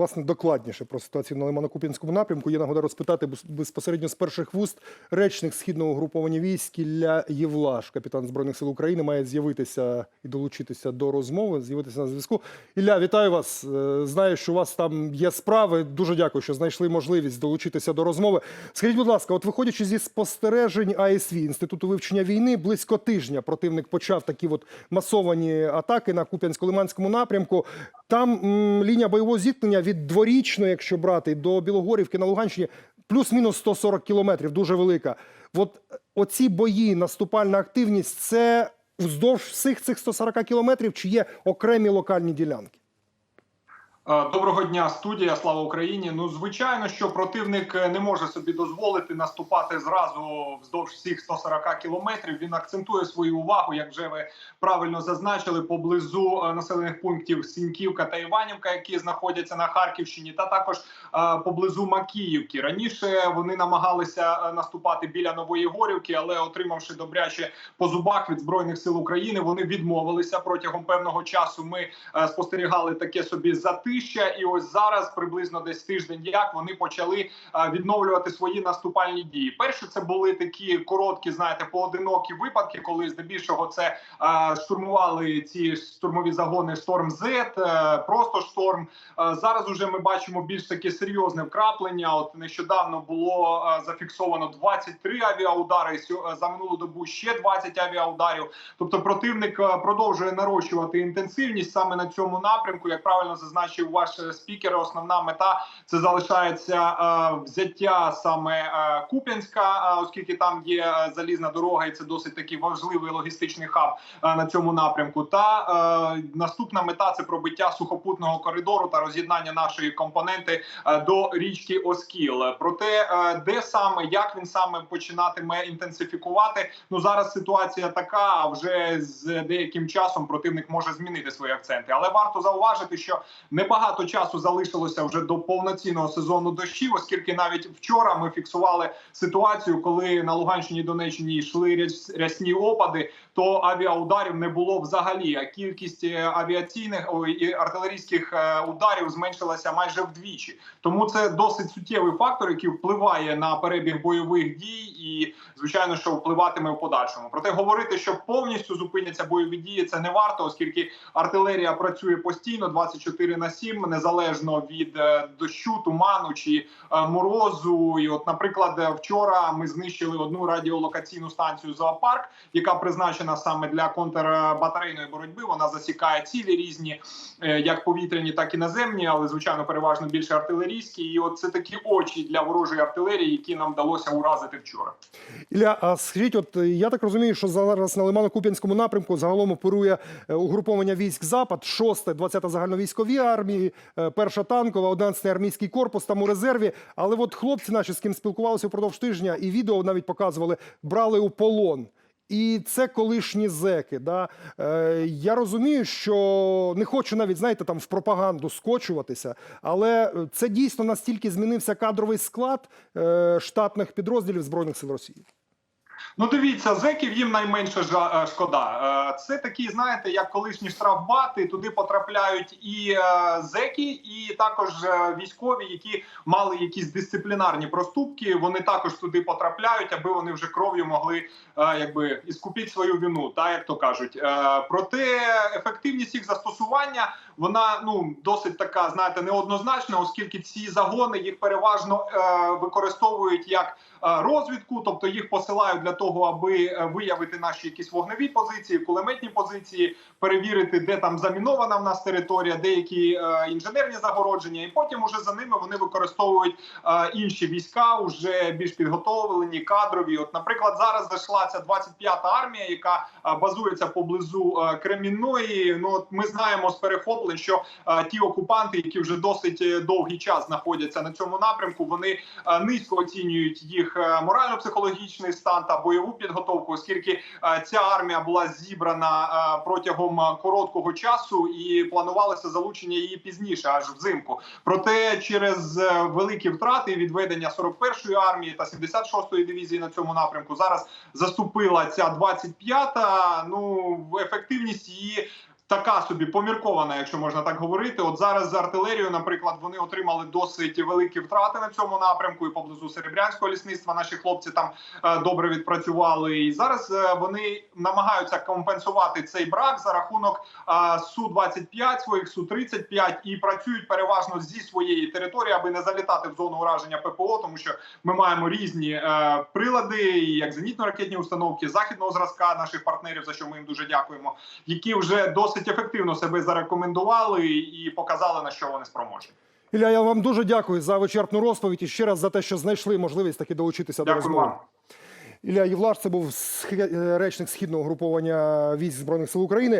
власне докладніше про ситуацію на Лимано-Куп'янському напрямку. Є нагода розпитати безпосередньо з перших вуст речник східного угруповання військ Ілля Євлаш, капітан збройних сил України, має з'явитися і долучитися до розмови. З'явитися на зв'язку. Ілля, вітаю вас. Е, Знаю, що у вас там є справи. Дуже дякую, що знайшли можливість долучитися до розмови. Скажіть, будь ласка, от виходячи зі спостережень АСВ, інституту вивчення війни, близько тижня противник почав такі от масовані атаки на Куп'янсько-Лиманському напрямку. Там м, лінія бойового зіткнення від дворічної, якщо брати, до Білогорівки на Луганщині, плюс-мінус 140 кілометрів, дуже велика. От е, оці бої, наступальна активність, це вздовж всіх цих 140 кілометрів, чи є окремі локальні ділянки? Е, Доброго дня, студія. Слава Україні. Ну, звичайно, що противник е, не може собі дозволити наступати зразу вздовж всіх 140 кілометрів. Він акцентує свою увагу, як вже ви правильно зазначили, поблизу е, населених пунктів Сіньківка та Іванівка, які знаходяться на Харківщині, та також поблизу Макіївки. Раніше вони намагалися наступати біля Нової Горівки, але отримавши добряче по зубах від збройних сил України, вони відмовилися протягом певного часу. Ми спостерігали таке собі затища, і ось зараз приблизно десь тиждень, як вони почали е, відновлювати свої наступальні дії. Перше, це були такі короткі, знаєте, поодинокі випадки, коли здебільшого це е, штурмували ці штурмові загони Шторм З, е, просто шторм. Зараз уже ми бачимо більш таке серйозне вкраплення. От нещодавно було зафіксовано 23 авіаудари. За минулу добу ще 20 авіаударів. Тобто противник продовжує нарощувати інтенсивність саме на цьому напрямку. Як правильно зазначив ваш спікер, основна мета це залишається е, взяття саме е, Куп'янська, е, оскільки там є залізна дорога, і це досить такий важливий логістичний хаб на цьому напрямку. Та наступна мета це пробиття сухопутного коридору та роз'єднання нашої компоненти до річки Оскіл. Проте, де саме як він саме починатиме інтенсифікувати, ну зараз ситуація така. А вже з деяким часом противник може змінити свої акценти. Але варто зауважити, що небагато часу залишилося вже до повноцінного сезону дощів, оскільки навіть вчора ми фіксували ситуацію, коли на Луганщині Донеччині йшли ряс- рясні опади, то авіаударів не було взагалі. А кількість е, авіаційних і артилерійських е, ударів зменшилася майже вдвічі. Тому це досить суттєвий фактор, який впливає на перебіг бойових дій, і звичайно, що впливатиме в подальшому. Проте говорити, що повністю зупиняться бойові дії, це не варто, оскільки артилерія працює постійно 24 на 7, незалежно від е, дощу, туману чи е, морозу. І, от, наприклад, е, вчора ми знищили одну радіолокаційну станцію зоопарк, яка призначена саме для контрбатарейної боротьби. Вона засікає цілі різні, як повітряні, так і наземні, але звичайно переважно більше артилерійські. І от це такі очі для ворожої артилерії, які нам вдалося уразити вчора. Ілля, а скажіть, от я так розумію, що зараз на Лимано-Куп'янському напрямку загалом оперує угруповання військ Запад, 6-та, 20-та загальновійськові армії, е, перша танкова, 11-й армійський корпус там у резерві. Але от хлопці наші, з ким спілкувалися впродовж тижня, і відео навіть показували, брали у полон. І це колишні зеки. Да? Е, я розумію, що не хочу навіть, знаєте, там в пропаганду скочуватися, але е, це дійсно настільки змінився кадровий склад е, штатних підрозділів Збройних сил Росії. Ну, дивіться, зеків їм найменше жа- е, шкода. Е, Це такі, знаєте, як колишні штрафбати. Туди потрапляють і е, зеки, і також військові, які мали якісь дисциплінарні проступки. Вони також туди потрапляють, аби вони вже кров'ю могли якби іскупити свою вину, та як то кажуть. Проте ефективність їх застосування вона ну досить така, знаєте, неоднозначна, оскільки ці загони їх переважно використовують як розвідку, тобто їх посилають для того, аби е, виявити наші якісь вогневі позиції, кулеметні позиції, перевірити, де там замінована в нас територія, деякі е, інженерні загородження, і потім уже за ними вони використовують е, інші війська, уже більш підготовлені, кадрові. От, наприклад, зараз зайшла ця 25-та армія, яка е, базується поблизу е, Кремінної. Ну от ми знаємо з перехоплень, що е, ті окупанти, які вже досить е, довгий час знаходяться на цьому напрямку, вони е, низько оцінюють їх е, морально-психологічний стан та бойову підготовку, оскільки е, ця армія була зібрана е, протягом короткого часу і планувалося залучення її пізніше, аж взимку. Проте через великі втрати відведення 41-ї армії та 76-ї дивізії на цьому напрямку зараз заступила ця 25-та. Ну ефективність її така собі поміркована, якщо можна так говорити. От зараз з артилерією, наприклад, вони отримали досить великі втрати на цьому напрямку, і поблизу серебрянського лісництва наші хлопці там е, добре відпрацювали. І зараз е, вони намагаються компенсувати цей брак за рахунок е, су 25 своїх су 35 і працюють переважно зі своєї території, аби не залітати в зону ураження ППО, тому що ми маємо різні прилади, як зенітно-ракетні установки західного зразка наших партнерів, за що ми їм дуже дякуємо, які вже досить ефективно себе зарекомендували і показали на що вони спроможні. Ілля, я вам дуже дякую за вичерпну розповідь і ще раз за те, що знайшли можливість таки долучитися до розмови. вам. Ілля Євлаш, це був е, речник східного груповання військ збройних сил України.